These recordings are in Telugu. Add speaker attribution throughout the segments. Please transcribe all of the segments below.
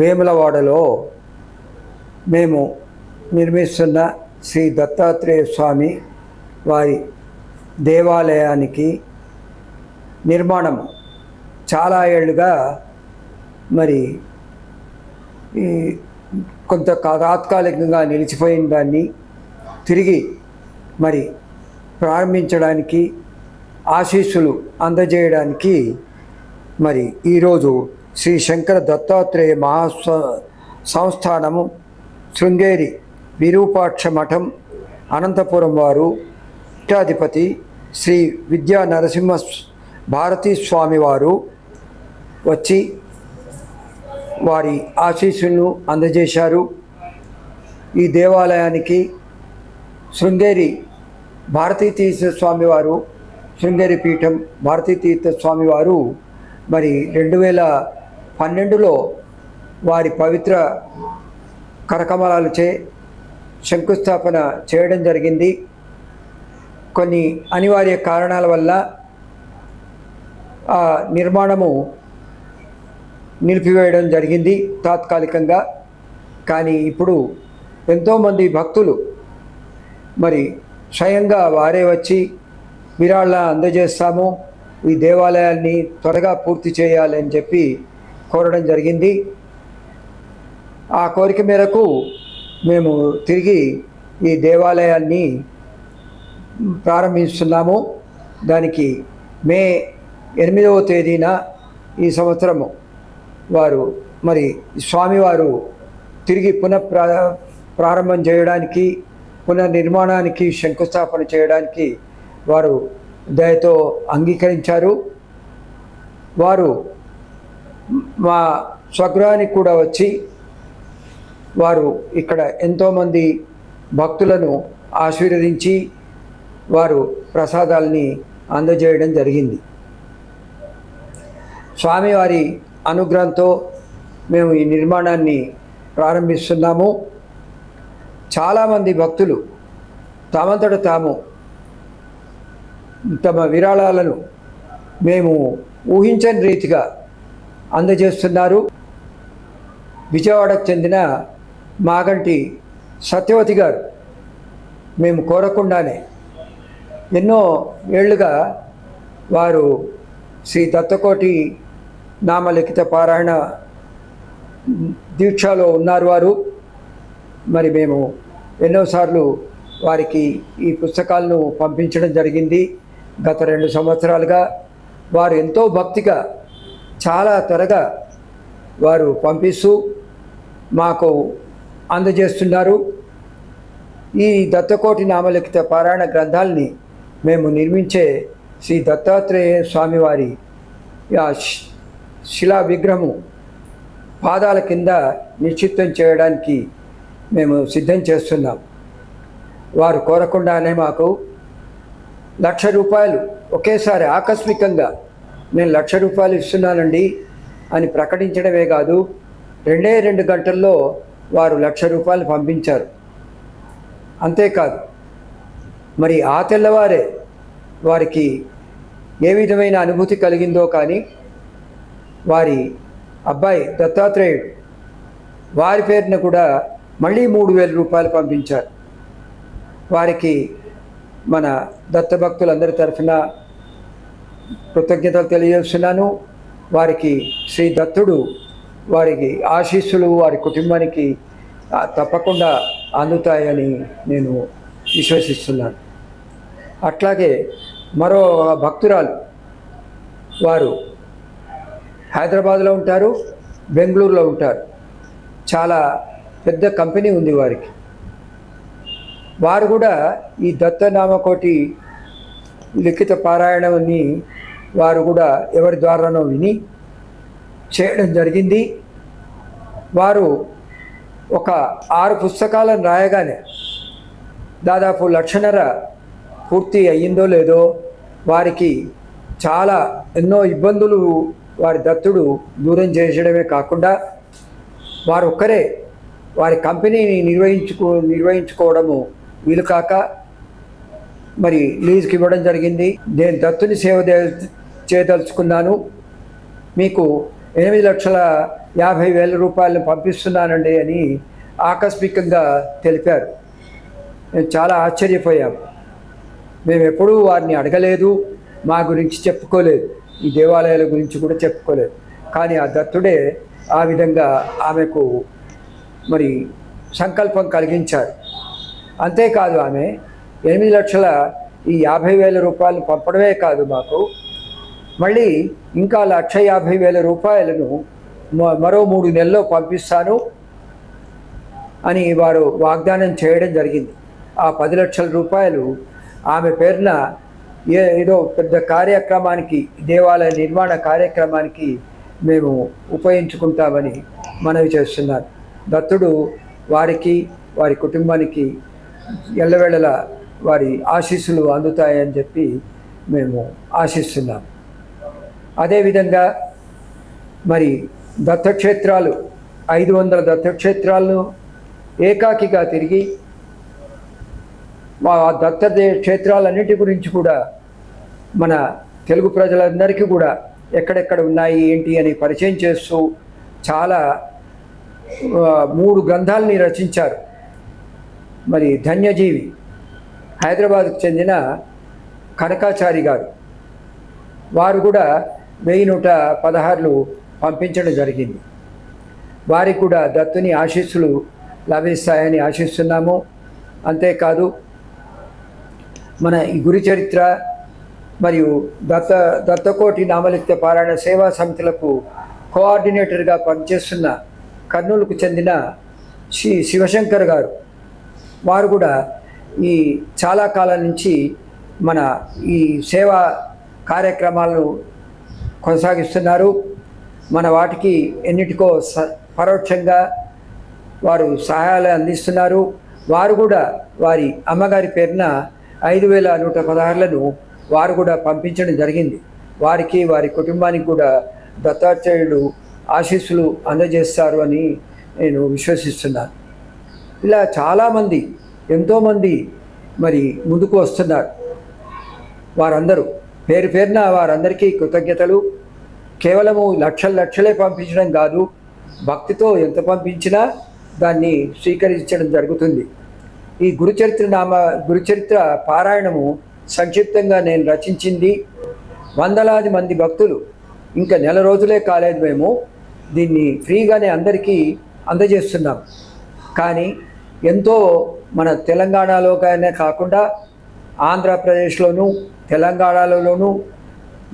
Speaker 1: వేములవాడలో మేము నిర్మిస్తున్న శ్రీ దత్తాత్రేయ స్వామి వారి దేవాలయానికి నిర్మాణం చాలా ఏళ్ళుగా మరి ఈ కొంత తాత్కాలికంగా నిలిచిపోయిన దాన్ని తిరిగి మరి ప్రారంభించడానికి ఆశీస్సులు అందజేయడానికి మరి ఈరోజు శ్రీ శంకర దత్తాత్రేయ మహాస్వ సంస్థానము శృంగేరి విరూపాక్ష మఠం అనంతపురం వారు పీఠాధిపతి శ్రీ విద్యా నరసింహ భారతీ స్వామి వారు వచ్చి వారి ఆశీస్సులను అందజేశారు. ఈ దేవాలయానికి శృంగేరి భారతీతీర్థ స్వామివారు శృంగేరి పీఠం భారతీతీర్థ స్వామివారు మరి రెండు వేల పన్నెండులో వారి పవిత్ర కరకమలాలచే శంకుస్థాపన చేయడం జరిగింది. కొన్ని అనివార్య కారణాల వల్ల ఆ నిర్మాణము నిలిపివేయడం జరిగింది తాత్కాలికంగా. కానీ ఇప్పుడు ఎంతోమంది భక్తులు మరి స్వయంగా వారే వచ్చి విరాళ అందజేస్తాము ఈ దేవాలయాన్ని త్వరగా పూర్తి చేయాలి అని చెప్పి కోరడం జరిగింది. ఆ కోరిక మేరకు మేము తిరిగి ఈ దేవాలయాన్ని ప్రారంభిస్తున్నాము. దానికి మే ఎనిమిదవ తేదీన ఈ సంవత్సరము వారు మరి స్వామివారు తిరిగి పునఃప్రా ప్రారంభం చేయడానికి పునర్నిర్మాణానికి శంకుస్థాపన చేయడానికి వారు దయతో అంగీకరించారు. వారు మా స్వగృహానికి కూడా వచ్చి వారు ఇక్కడ ఎంతోమంది భక్తులను ఆశీర్వదించి వారు ప్రసాదాలని అందజేయడం జరిగింది. స్వామివారి అనుగ్రహంతో మేము ఈ నిర్మాణాన్ని ప్రారంభిస్తున్నాము. చాలామంది భక్తులు తమంతట తాము తమ విరాళాలను మేము ఊహించని రీతిగా అందజేస్తున్నారు. విజయవాడకు చెందిన మాగంటి సత్యవతి గారు మేము కోరకుండానే ఎన్నో ఏళ్ళుగా వారు శ్రీ దత్తకోటి నామలిఖిత పారాయణ దీక్షలో ఉన్నారు వారు. మరి మేము ఎన్నోసార్లు వారికి ఈ పుస్తకాలను పంపించడం జరిగింది. గత రెండు సంవత్సరాలుగా వారు ఎంతో భక్తిగా చాలా త్వరగా వారు పంపిస్తూ మాకు అందజేస్తున్నారు. ఈ దత్తకోటి నామలిఖిత పారాయణ గ్రంథాలని మేము నిర్మించే శ్రీ దత్తాత్రేయ స్వామివారి శిలా విగ్రహము పాదాల కింద నిశ్చిత్తం చేయడానికి మేము సిద్ధం చేస్తున్నాం. వారు కోరకుండానే మాకు లక్ష రూపాయలు ఒకేసారి ఆకస్మికంగా నేను లక్ష రూపాయలు ఇస్తున్నానండి అని ప్రకటించడమే కాదు రెండే రెండు గంటల్లో వారు లక్ష రూపాయలు పంపించారు. అంతేకాదు మరి ఆ తెల్లవారే వారికి ఏ విధమైన అనుభూతి కలిగిందో కానీ వారి అబ్బాయి దత్తాత్రేయుడు వారి పేరున కూడా మళ్ళీ మూడు వేల రూపాయలు పంపించారు. వారికి మన దత్తభక్తులందరి తరఫున కృతజ్ఞతలు తెలియజేస్తున్నాను. వారికి శ్రీ దత్తుడు వారికి ఆశీస్సులు వారి కుటుంబానికి తప్పకుండా అందుతాయని నేను విశ్వసిస్తున్నాను. అట్లాగే మరో భక్తురాలు వారు హైదరాబాద్లో ఉంటారు బెంగళూరులో ఉంటారు. చాలా పెద్ద కంపెనీ ఉంది వారికి. వారు కూడా ఈ దత్తనామకోటి లిఖిత పారాయణాన్ని వారు కూడా ఎవరి ద్వారానో విని చేయడం జరిగింది. వారు ఒక ఆరు పుస్తకాలను రాయగానే దాదాపు లక్షన్నర పూర్తి అయ్యిందో లేదో వారికి చాలా ఎన్నో ఇబ్బందులు వారి దత్తుడు దూరం చేసడమే కాకుండా వారు ఒక్కరే వారి కంపెనీని నిర్వహించుకో నిర్వహించుకోవడము వీలు కాక మరి లీజుకి ఇవ్వడం జరిగింది. నేను దత్తుని సేవ చేయదలుచుకున్నాను. మీకు ఎనిమిది లక్షల యాభై వేల రూపాయలను పంపిస్తున్నానండి అని ఆకస్మికంగా తెలిపారు. మేము చాలా ఆశ్చర్యపోయాము మేము ఎప్పుడూ వారిని అడగలేదు మా గురించి చెప్పుకోలేదు ఈ దేవాలయాల గురించి కూడా చెప్పుకోలేదు. కానీ ఆ దత్తుడే ఆ విధంగా ఆమెకు మరి సంకల్పం కలిగించారు. అంతేకాదు ఆమె ఎనిమిది లక్షల ఈ యాభై వేల రూపాయలు పంపడమే కాదు మాకు. మళ్ళీ ఇంకా లక్ష యాభై వేల రూపాయలను మ- మరో మూడు నెలల్లో పంపిస్తాను అని వారు వాగ్దానం చేయడం జరిగింది. ఆ పది లక్షల రూపాయలు ఆమె పేరున ఏ ఏదో పెద్ద కార్యక్రమానికి దేవాలయ నిర్మాణ కార్యక్రమానికి మేము ఉపయోగించుకుంటామని మనవి చేస్తున్నారు. దత్తుడు వారికి వారి కుటుంబానికి ఎల్లవేళలా వారి ఆశీస్సులు అందుతాయని చెప్పి మేము ఆశిస్తున్నాం. అదేవిధంగా మరి దత్తక్షేత్రాలు ఐదు వందల దత్తక్షేత్రాలను ఏకాకిగా తిరిగి మా దత్త దే- క్షేత్రాలన్నిటి గురించి కూడా మన తెలుగు ప్రజలందరికీ కూడా ఎక్కడెక్కడ ఉన్నాయి ఏంటి అని పరిచయం చేస్తూ చాలా మూడు గ్రంథాలని రచించారు. మరి ధన్యజీవి హైదరాబాద్కు చెందిన కనకాచారి గారు. వారు కూడా వెయ్యి నూట పదహారులు పంపించడం జరిగింది. వారికి కూడా దత్తుని ఆశీస్సులు లభిస్తాయని ఆశిస్తున్నాము. అంతేకాదు మన ఈ గురి చరిత్ర మరియు దత్త దత్తకోటి నామలిప్త పారాయణ సేవా సమితులకు కోఆర్డినేటర్గా పనిచేస్తున్న కర్నూలుకు చెందిన శ్రీ శివశంకర్ గారు. వారు కూడా ఈ చాలా కాలం నుంచి మన ఈ సేవా కార్యక్రమాలను కొనసాగిస్తున్నారు. మన వాటికి ఎన్నిటికో స పరోక్షంగా వారు సహాయాలు అందిస్తున్నారు. వారు కూడా వారి అమ్మగారి పేరున ఐదు వేల నూట పదహారులను వారు కూడా పంపించడం జరిగింది. వారికి వారి కుటుంబానికి కూడా దత్తాత్రేయుడు ఆశీస్సులు అందజేస్తారు అని నేను విశ్వసిస్తున్నాను. ఇలా చాలామంది ఎంతోమంది మరి ముందుకు వస్తున్నారు. వారందరూ పేరు పేరున వారందరికీ కృతజ్ఞతలు. కేవలము లక్షల లక్షలే పంపించడం కాదు భక్తితో ఎంత పంపించినా దాన్ని స్వీకరించడం జరుగుతుంది. ఈ గురుచరిత్ర నామ గురుచరిత్ర పారాయణము సంక్షిప్తంగా నేను రచించింది వందలాది మంది భక్తులు. ఇంకా నెల రోజులే కాలేదు మేము దీన్ని ఫ్రీగానే అందరికీ అందజేస్తున్నాం. కానీ ఎంతో మన తెలంగాణలోనే కాకుండా ఆంధ్రప్రదేశ్లోను తెలంగాణలోను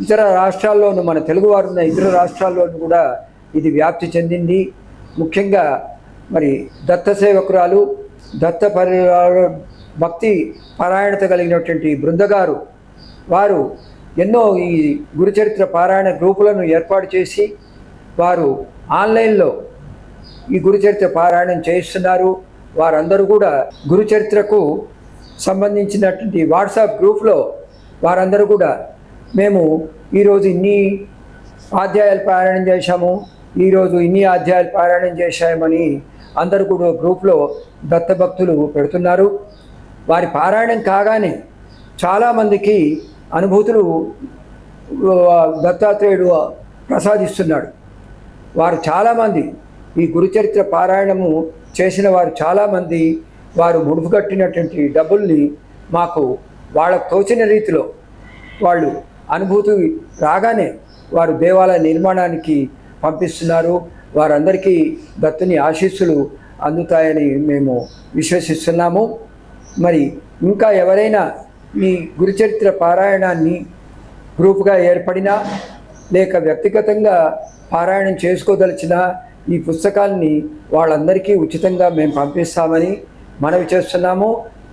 Speaker 1: ఇతర రాష్ట్రాల్లోనూ మన తెలుగువారు ఉన్న ఇతర రాష్ట్రాల్లోనూ కూడా ఇది వ్యాప్తి చెందింది. ముఖ్యంగా మరి దత్త సేవకురాలు దత్త పరి భక్తి పారాయణత కలిగినటువంటి బృందగారు వారు ఎన్నో ఈ గురుచరిత్ర పారాయణ గ్రూపులను ఏర్పాటు చేసి వారు ఆన్లైన్లో ఈ గురుచరిత్ర పారాయణం చేయిస్తున్నారు. వారందరూ కూడా గురుచరిత్రకు సంబంధించినటువంటి వాట్సాప్ గ్రూప్లో వారందరూ కూడా మేము ఈరోజు ఇన్ని అధ్యాయాలు పారాయణం చేశాము ఈరోజు ఇన్ని అధ్యాయాలు పారాయణం చేశామని అందరూ కూడా గ్రూప్లో దత్తభక్తులు పెడుతున్నారు. వారి పారాయణం కాగానే చాలామందికి అనుభూతులు దత్తాత్రేయుడు ప్రసాదిస్తున్నాడు. వారు చాలామంది ఈ గురుచరిత్ర పారాయణము చేసిన వారు చాలామంది వారు ముడుపు కట్టినటువంటి డబ్బుల్ని మాకు వాళ్ళకు తోచిన రీతిలో వాళ్ళు అనుభూతి రాగానే వారు దేవాలయ నిర్మాణానికి పంపిస్తున్నారు. వారందరికీ దత్తుని ఆశీస్సులు అందుతాయని మేము విశ్వసిస్తున్నాము. మరి ఇంకా ఎవరైనా ఈ గురుచరిత్ర పారాయణాన్ని గ్రూప్గా ఏర్పడినా లేక వ్యక్తిగతంగా పారాయణం చేసుకోదలిచినా ఈ పుస్తకాల్ని వాళ్ళందరికీ ఉచితంగా మేము పంపిస్తామని మనవి చేస్తున్నాము.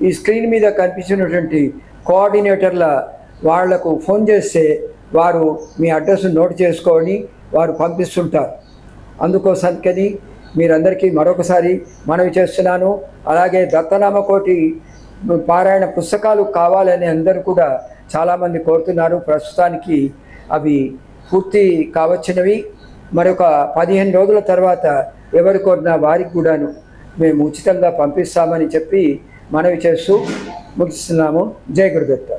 Speaker 1: ఈ స్క్రీన్ మీద కనిపించినటువంటి కోఆర్డినేటర్ల వాళ్ళకు ఫోన్ చేస్తే వారు మీ అడ్రస్ నోట్ చేసుకొని వారు పంపిస్తుంటారు. అందుకోసానికని మీరందరికీ మరొకసారి మనవి చేస్తున్నాను. అలాగే దత్తనామకోటి పారాయణ పుస్తకాలు కావాలని అందరూ కూడా చాలామంది కోరుతున్నారు. ప్రస్తుతానికి అవి పూర్తి కావచ్చినవి. మరొక పదిహేను రోజుల తర్వాత ఎవరు కోరినా వారికి కూడాను మేము ఉచితంగా పంపిస్తామని చెప్పి మనవి చేస్తూ ముగిస్తున్నాము. జయ గురుదత్త.